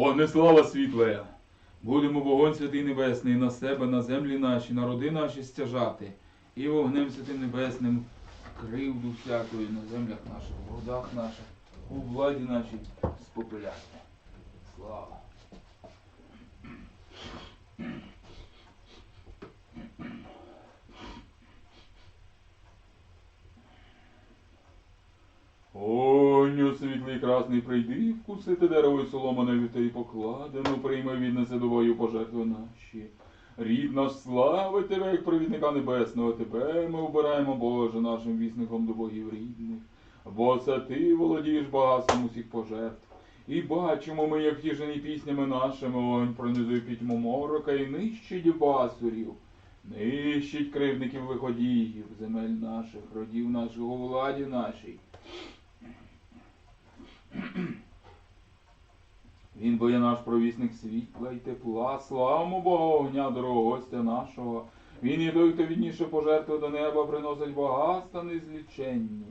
Пане слава світле! Будемо вогонь святий небесний на себе, на землі наші, народи наші стяжати, і вогнем святим небесним кривду всякої на землях наших, в городах наших, у владі нашій спопиляти. Слава! Оню світлий красний прийди, вкусити дерево і соломане від і покладену, прийми віднесе до бою пожертви наші. Рід наш слави тебе, як провідника небесного, тебе ми обираємо, Боже, нашим вісником до богів рідних. Бо це ти володієш багатством усіх пожертв. І бачимо ми, як втішені піснями нашими, огонь пронизує пітьму морока і нищить басурів. Нищить кривдників лиходіїв, земель наших, родів наших, у владі нашій. Він бо є наш провісник світла й тепла, славимо Бога огня, дорогого гостя нашого. Він є той, хто відніше пожертви до неба приносить багатства незліченні.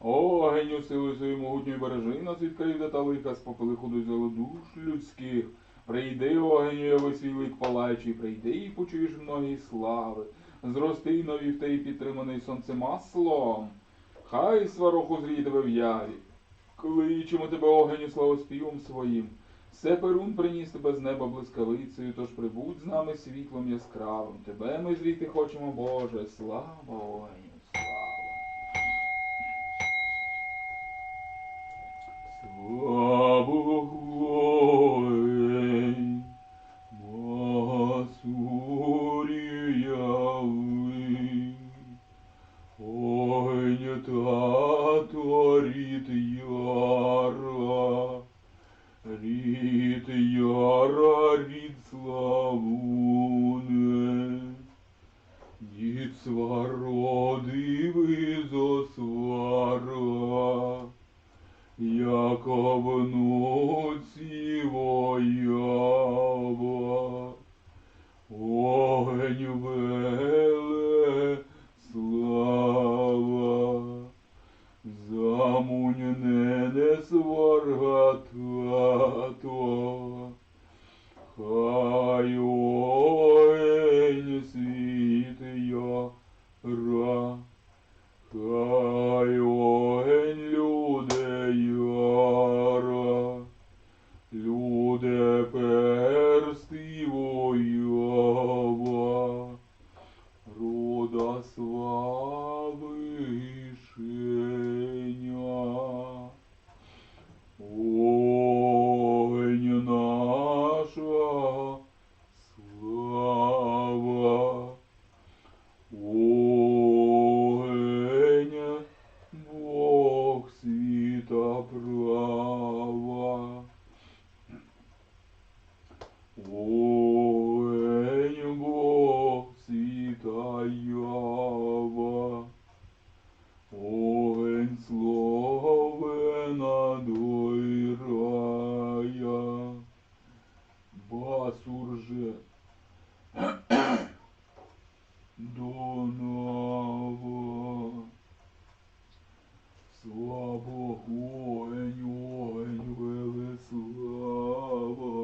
Огеню силою свою могутньою бережи нас від кривда та лиха, спопили худу душ людських. Прийди, огеню, яви свій лик палаючий, прийди і почуєш многі слави. Зрости нові в те і підтриманий сонцем маслом. Хай свароху зрій тебе в яві. Кличемо тебе огеню славоспівом своїм. Все перун приніс тебе з неба блискавицею, тож прибудь з нами світлом яскравим. Тебе ми зріти хочемо, Боже, слава огеню, рід яра, рід славуне, дід свародивий зосвара, яка вночі воява. Огонь веле слава, замунь не сварга тато, хай огонь світ яра, хай огонь люде яра, Люде персти воява, рода слави шеня. Огонь наша слава, огонь Бог світа права. Огонь Бог світа ява, огонь словена дойрая, басур же донава. Слава огонь, огонь, веле слава.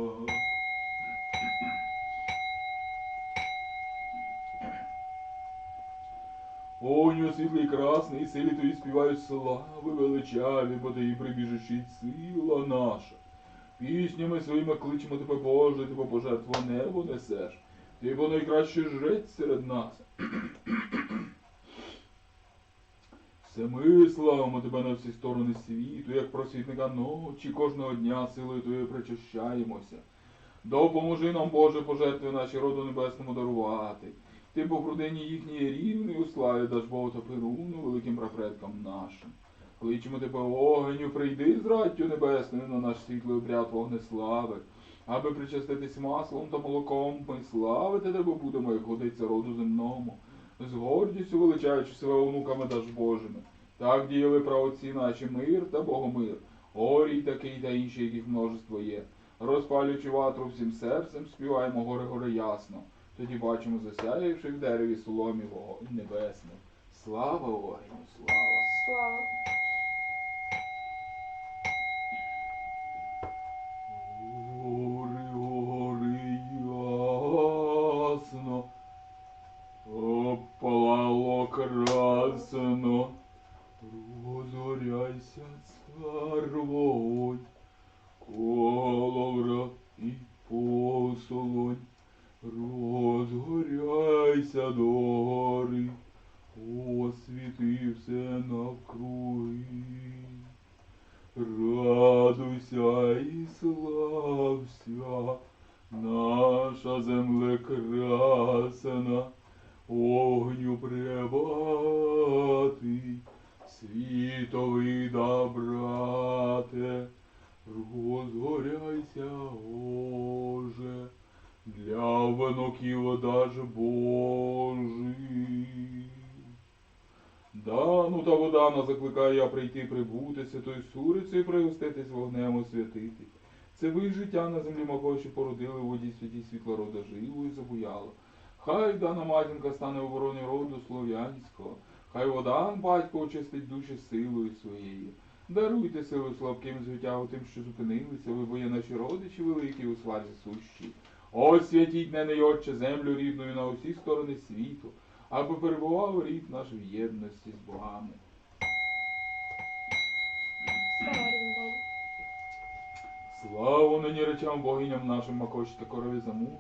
Оню світлий красний, силі твої співають слави величаві, бо ти і сила наша. Піснями своїми кличемо тебе, Боже, ти бо пожертву небо несеш. Ти бо найкращий жрець серед нас. Все ми славимо тебе на всі сторони світу, як просвітника ночі, кожного дня силою твоєю причащаємося. Допоможи нам, Боже, пожертви наші роду небесному дарувати. Ти по грудині їхній рівний у славі даш Богу Перуну, великим прапредкам нашим. Кличемо тебе огеню, прийди з раттю небесною на наш світлий обряд вогнеслави, аби причаститись маслом та молоком, ми славити тебе будемо, як годиться роду земному, з гордістю величаючи себе онуками даж Божими. Так діяли праотці наші мир та Богомир, орій такий та інший, яких множество є. Розпалюючи ватру всім серцем, співаємо горе горе ясно. Тоді бачимо засяявши в дереві соломі вогонь небесний. Слава огню, слава! Слава. Наша земле красена, огню пребатий, світовий да брате, розгоряйся, Боже, для внуків даж Божий. Да, ну та водана закликає я прийти, прибути, святою сурицею пригоститись вогнем освятити. Це ви життя на землі макоші породили воді святі світла рода живу і забуяло. Хай дана матінка стане обороні роду слов'янського, хай вода батько очистить душі силою своєю. Даруйте силу слабким звитягу тим, що зупинилися, ви бо є наші родичі великі у сварзі сущі. Освятіть мене, й отче, землю рідною на усі сторони світу, аби перебував рід наш в єдності з богами. Славу нині речам богиням нашим Макоші та корові замун,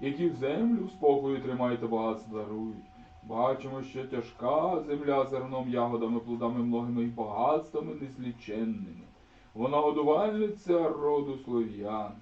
які в землю спокою тримають та багатство дарують. Бачимо, що тяжка земля зерном, ягодами, плодами многими і багатствами незліченними. Вона годувальниця роду слов'ян.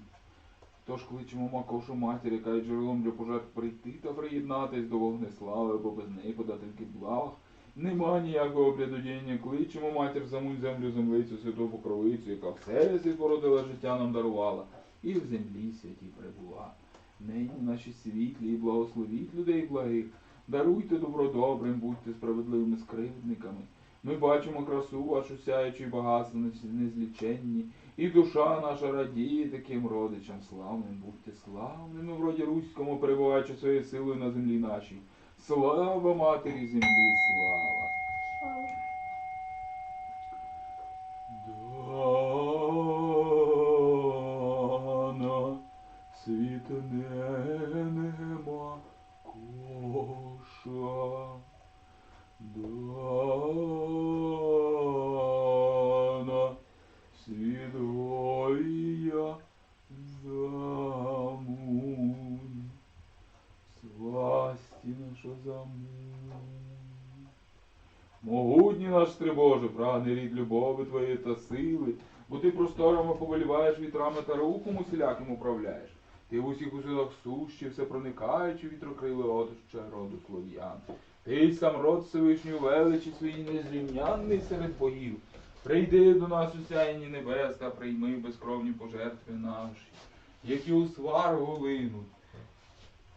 Тож кличемо Макошу матір, яка є джерелом для пожертв прийти та приєднатись до вогнеслави, бо без неї подательки благ. Нема ніякого облядодіння. Кличемо матір замунь землю землицю, святу покровицю, яка все світ породила життя нам дарувала, і в землі святій прибула. Нині наші світлі і благословіть людей благих. Даруйте добро добрим, будьте справедливими скривдниками. Ми бачимо красу вашу сяючу і багатство незліченні, і душа наша радіє таким родичам славним, будьте славними в роді руському, перебуваючи своєю силою на землі нашій. Слава матері землі, слава! Наш Трибоже, прагне рід любови твоєї та сили, бо ти просторами повеліваєш вітрами та рухом усіляким управляєш. Ти в усіх усилах сущі, все проникаючи вітрокрили оточа роду слов'ян. Ти сам род Всевишньої величі свій незрівнянний серед богів. Прийди до нас у сяйні небес та прийми безкровні пожертви наші, які у сваргу линуть.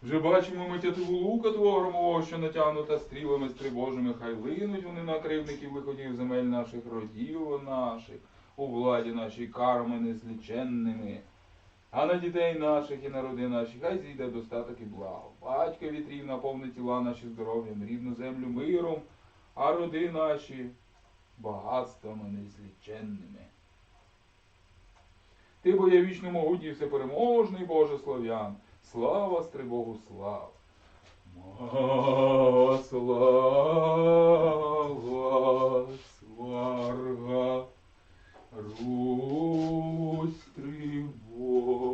Вже бачимо ми тятиву лука твого що натягнута стрілами стрибожими, хай линуть вони на кривників виходів земель наших родів наших, у владі нашій карми незліченними. А на дітей наших і на роди наші, хай зійде достаток і благо. Батько вітрів наповни тіла наші здоров'ям, рідну землю миром, а роди наші багатствами незліченними. Ти бо є вічно могутній всепереможний Боже слав'ян. Слава стрибогу, слава. Слава, сварга, Русь тривог.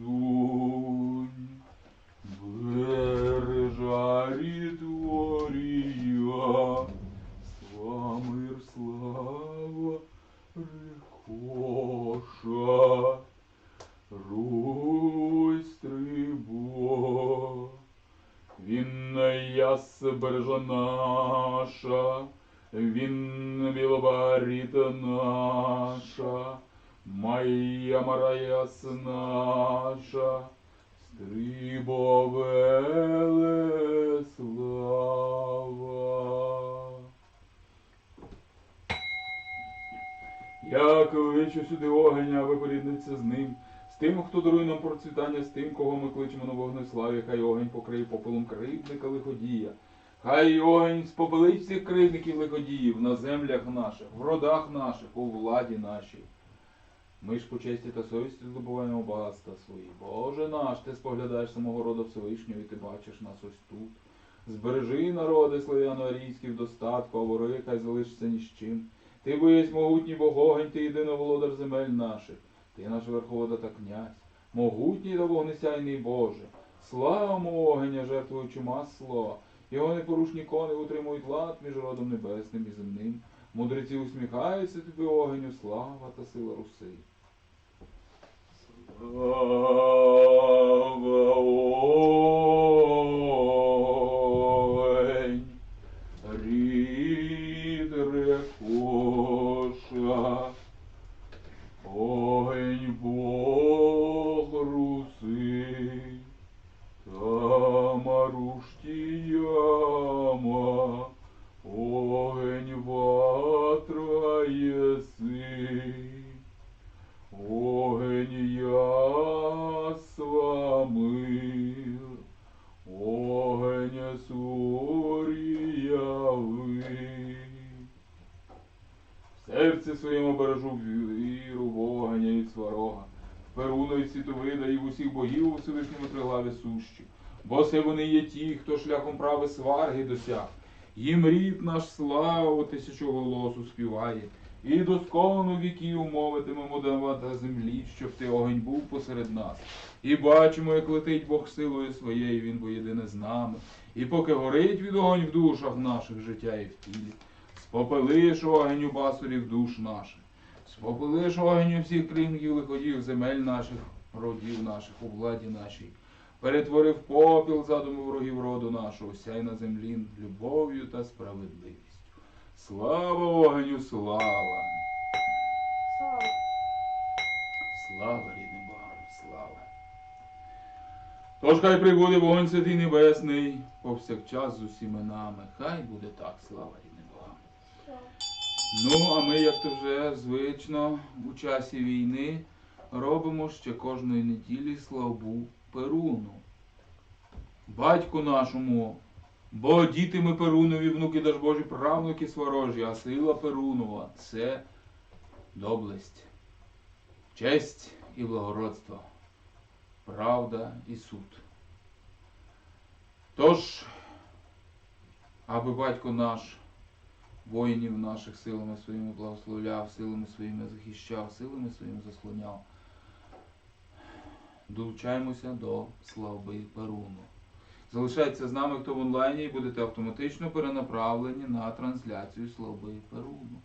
Ooh. Моя наша, стрибовеле слава. Як кличу сюди огень, а ви порідниця з ним, тим, хто дарує нам процвітання, з тим, кого ми кличемо на вогнеславі, хай огонь покриє попелом кривдника лиходія. Хай огонь спопелить всіх кривдників лиходіїв на землях наших, в родах наших, у владі нашій. Ми ж по честі та совісті здобуваємо багатства свої. Боже наш, ти споглядаєш самого роду Всевишнього, і ти бачиш нас ось тут. Збережи народи славяно-арійські в достатку, а вори хай залишиться ні з чим. Ти боєсь могутній богогень, ти єдиний володар земель наших. Ти наш верховода та князь, могутній та вогнесяйний Боже. Слава огеня, жертвуючи масло. Його непорушні кони утримують лад між родом небесним і земним. Мудреці усміхаються тобі огеню, слава та сила руси. Слава огень, рід рекоша, огень Бог руси, Тамаруштіяма, огень ватра єси, огень ясла мир, огень сур'яви. В серці своєму бережу віру в огня від сварога, в перуну від світовида і в усіх богів у Всевишньому триглаві сущі. Бо це вони є ті, хто шляхом прави сварги досяг. Їм рід наш славу тисячу голосу співає, і доскону віків мовитимемо давати землі, щоб ти огонь був посеред нас. І бачимо, як летить Бог силою своєю, він поєдине з нами. І поки горить від огонь в душах наших життя і в тілі, спопелиш огонь у басурів душ наших, спопелиш огонь у всіх крингів лиходів земель наших, родів наших, у владі нашій. Перетворив попіл задуму ворогів роду нашого, сяй на землі любов'ю та справедливістю. Слава огню, слава! Слава. Слава рідним Богам, слава! Тож хай прибуде вогонь святий небесний, повсякчас з усіми нами. Хай буде так, слава рідним Богам. Ну, а ми, як то вже звично, у часі війни робимо ще кожної неділі славу Перуну. Батьку нашому, бо діти ми Перунові, внуки даж Божі, правнуки сворожі, а сила Перунова це доблесть, честь і благородство, правда і суд. Тож, аби батько наш воїнів наших силами своїми благословляв, силами своїми захищав, силами своїми заслоняв. Долучаємося до слави Перуну. Залишайтеся з нами, хто в онлайні, і будете автоматично перенаправлені на трансляцію слави Перуну.